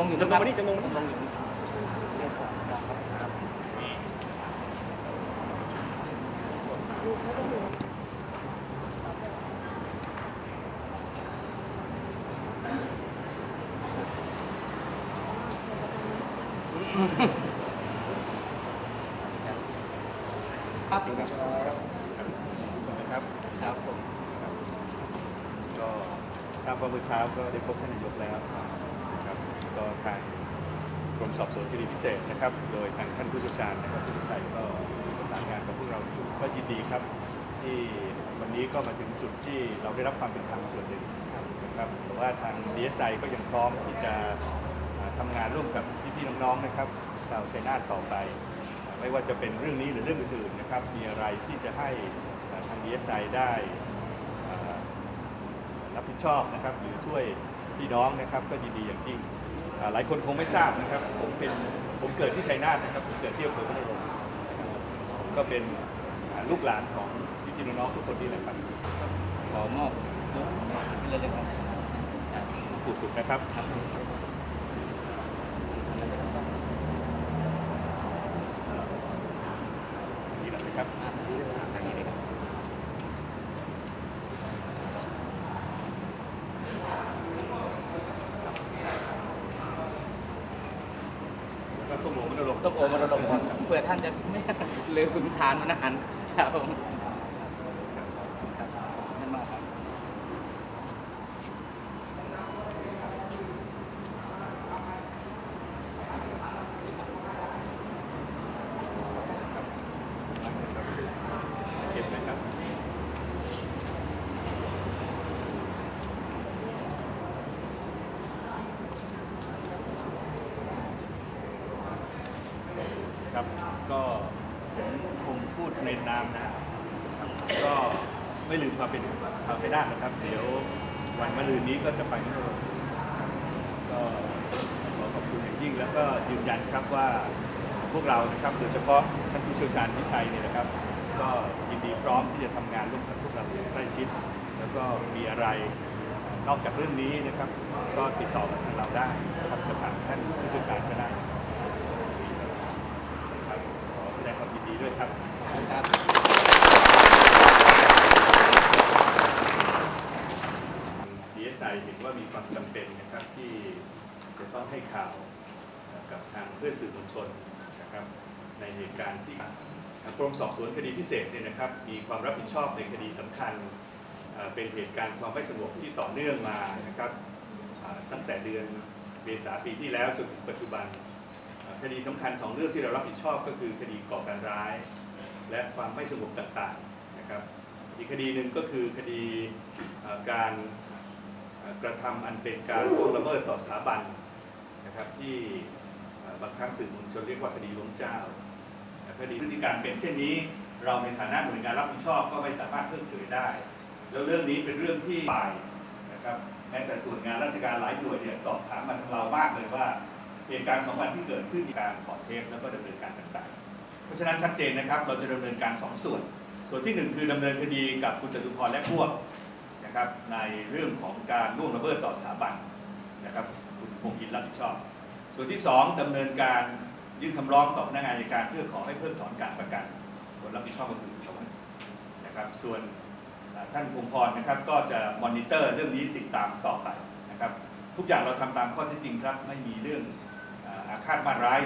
ลงอยู่จำลองมานี่จำลองมานี่ลงอยู่ครับนะครับครับผมก็ทราบว่าเมื่อเช้าก็ได้พบท่านนายกแล้วนะครับ ก็ทางกรมสอบสวนคดีพิเศษนะครับ โดยทางท่านผู้เชี่ยวชาญนะครับผู้ชัยก็ประสานงานกับพวกเราอยู่ก็ยินดีครับ ที่วันนี้ก็มาถึงจุดที่เราได้รับความเป็นธรรมส่วนหนึ่งนะครับแต่ว่าทาง DSI ก็ยังพร้อมที่จะอ่าทำงานร่วมกับพี่ๆน้องๆนะครับชาวชัยนาทต่อไป ไม่ว่าจะเป็นเรื่องนี้หรือเรื่องอื่นๆนะครับ มีอะไรที่จะให้ทาง DSI ได้อ่ารับผิดชอบนะครับหรือช่วยพี่น้องนะครับก็ยินดีอย่างยิ่ง หลายคนคงไม่ทราบนะครับผมเป็นผมเกิดที่ชัยนาทนะครับผมเกิดที่อำเภอพระนครผมก็เป็นอ่าลูกหลานของพี่พี่น้องๆทุกคนนี่แหละครับขอมอบลูกเลยเลยครับปู่สุขนะครับ นี่แหละนะครับ อ่าทางนี้เลยครับ แล้วก็ สมโภชมรดกส้มโอมาระดมก่อนเผื่อท่านจะไม่ลืมคุณทานมันอาหารครับผมครับนั่นมากครับ เก็บนะครับ ครับ ก็ผมคงพูดในนามนะครับก็ไม่ลืมความเป็นชาวชัยนานะครับ เดี๋ยววันมะรืนนี้ก็จะไปที่โน่นก็ขอขอบคุณอย่างยิ่ง แล้วก็ยืนยันครับว่าพวกเรานะครับโดยเฉพาะท่านผู้เชี่ยวชาญวิชัยเนี่ยนะครับ ก็ยินดีพร้อมที่จะทำงานร่วมกับพวกเราอย่างใกล้ชิด แล้วก็มีอะไรนอกจากเรื่องนี้นะครับ ก็ติดต่อกับทางเราได้ครับจะผ่านท่านผู้เชี่ยวชาญก็ได้ครับขอแสดง ความยินดีด้วยครับดีเอสไอเห็นว่ามีความจำเป็นนะครับที่จะต้องให้ข่าวกับทางเพื่อนสื่อมวลชนนะครับในเหตุการณ์ที่กรมสอบสวนคดีพิเศษเนี่ยนะครับมีความรับผิดชอบในคดีสำคัญ เป็นเหตุการณ์ความไม่สงบที่ต่อเนื่องมานะครับตั้งแต่เดือนเมษาปีที่แล้วจนถึงปัจจุบัน คดีสำคัญสองเรื่องที่เรารับผิดชอบก็คือคดีก่อการร้าย และความไม่สงบต่างๆนะครับอีกคดีหนึ่งก็คือคดีการกระทำอันเป็นการล่วงละเมิดต่อสถาบันนะครับที่บางครั้งสื่อมวลชนเรียกว่าคดีล้มเจ้าคดีพฤติการเป็นเช่นนี้ เราในฐานะหน่วยงานรับผิดชอบก็ไม่สามารถเพิกเฉยได้ แล้วเรื่องนี้เป็นเรื่องที่ฝ่ายนะครับแม้แต่ส่วนงานราชการหลายหน่วยเนี่ยสอบถามมาทางเรามากเลยว่า เหตุการณ์สองวันที่เกิดขึ้นมีการถอดเทปแล้วก็ดำเนินการต่างๆ เพราะฉะนั้นชัดเจนนะครับ เราจะดำเนินการสองส่วน ส่วนที่หนึ่งคือดำเนินคดีกับคุณจตุพรและพวกนะครับในเรื่องของการล่วงละเมิดต่อสถาบันนะครับคุณพงศ์อินรับผิดชอบ ส่วนที่สองดำเนินการยื่นคำร้องต่อพนักงานอัยการเพื่อขอให้เพิกถอนการประกันคนรับผิดชอบก็คือคุณชวนะครับ ส่วนท่านพงศ์พรนะครับก็จะมอนิเตอร์เรื่องนี้ติดตามต่อไปนะครับ ทุกอย่างเราทำตามข้อเท็จจริงครับ ไม่มีเรื่อง คาดบ้านร้าย